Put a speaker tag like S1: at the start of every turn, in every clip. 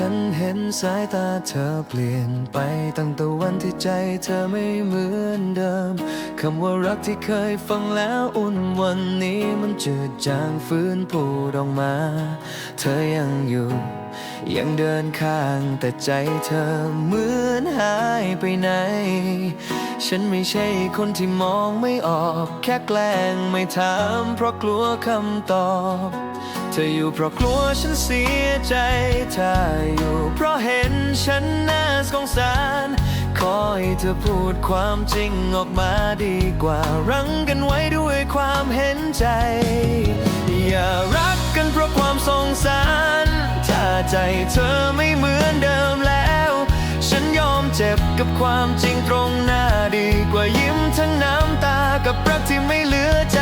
S1: ฉันเห็นสายตาเธอเปลี่ยนไปตั้งแต่วันที่ใจเธอไม่เหมือนเดิม คำว่ารักที่เคยฟังแล้วอุ่นวันนี้มันจืดจางฟื้นพูดออกมา เธอยังอยู่ ยังเดินข้างแต่ใจเธอเหมือนหายไปไหน ฉันไม่ใช่คนที่มองไม่ออก แค่แกล้งไม่ถามเพราะกลัวคำตอบ ธออยู่เพราะกลัวฉันเสียใจถ้าอยู่เพราะเห็นฉันน่าสงสาร ขอให้เธอพูดความจริงออกมาดีกว่า รั้งกันไว้ด้วยความเห็นใจ อย่ารักกันเพราะความสงสาร ถ้าใจเธอไม่เหมือนเดิมแล้ว ฉันยอมเจ็บกับความจริงตรงหน้าดีกว่ายิ้มทั้งน้ำตากับรักที่ไม่เหลือใจ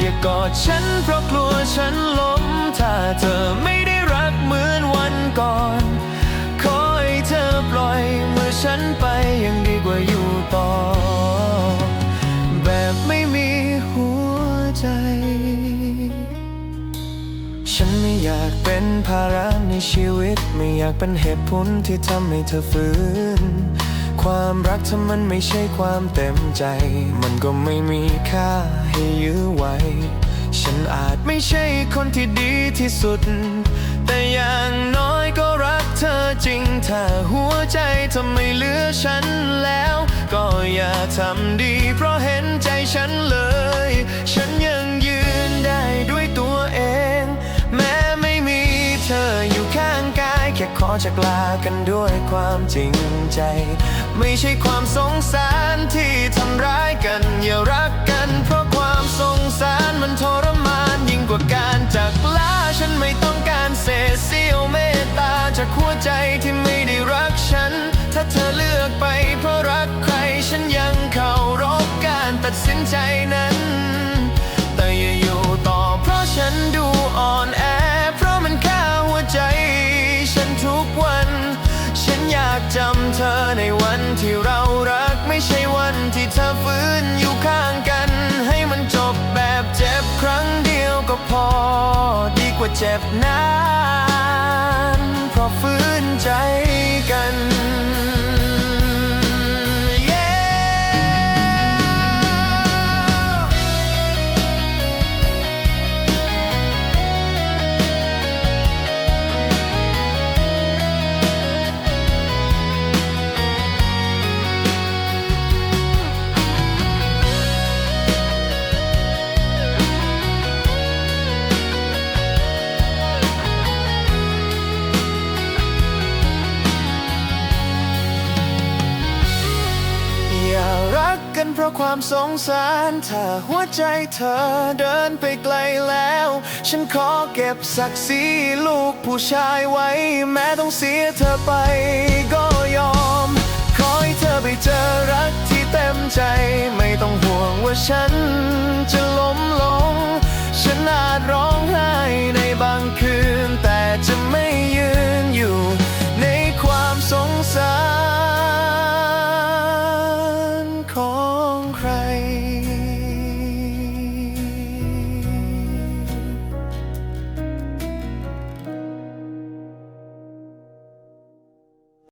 S1: อย่ากอดฉันเพราะกลัวฉันล้ม ถ้าเธอไม่ได้รักเหมือนวันก่อน ขอให้เธอปล่อยเมื่อฉันไปยังดีกว่าอยู่ต่อ แบบไม่มีหัวใจ ฉันไม่อยากเป็นภาระในชีวิต ไม่อยากเป็นเหตุผลที่ทำให้เธอฟื้นความรักถ้ามันไม่ใช่ความเต็มใจ มันก็ไม่มีค่าให้ยื้อไว้ ฉันอาจไม่ใช่คนที่ดีที่สุด แต่อย่างน้อยก็รักเธอจริง ถ้าหัวใจเธอไม่เหลือฉันแล้ว ก็อย่าทำดี เพราะเห็นใจฉันเลย ฉันยังยืนได้ด้วยตัวเอง แม้ไม่มีเธออยู่ข้างกาย แค่ขอจากลากันด้วยความจริงใจ ไม่ใช่ความสงสารที่ทำร้ายกันอย่ารักกันากลาฉันไม่ต้องการเศษเสี้ยวเมตตาจากหัวใจที่ไม่ได้รักฉัน ถ้าเธอเลือกไปเพราะรักใครฉันยังเคารพการตัดสินใจนั้น แต่อย่าอยู่ต่อเพราะฉันดูอ่อน เจ็บนานเพราะฟื้นใจ กันเพราะความสงสารถ้าหัวใจเธอเดินไปไกลแล้ว ฉันขอเก็บศักดิ์ศรีลูกผู้ชายไว้ แม้ต้องเสียเธอไปก็ยอม ขอให้เธอไปเจอรักที่เต็มใจ ไม่ต้องห่วงว่าฉันจะ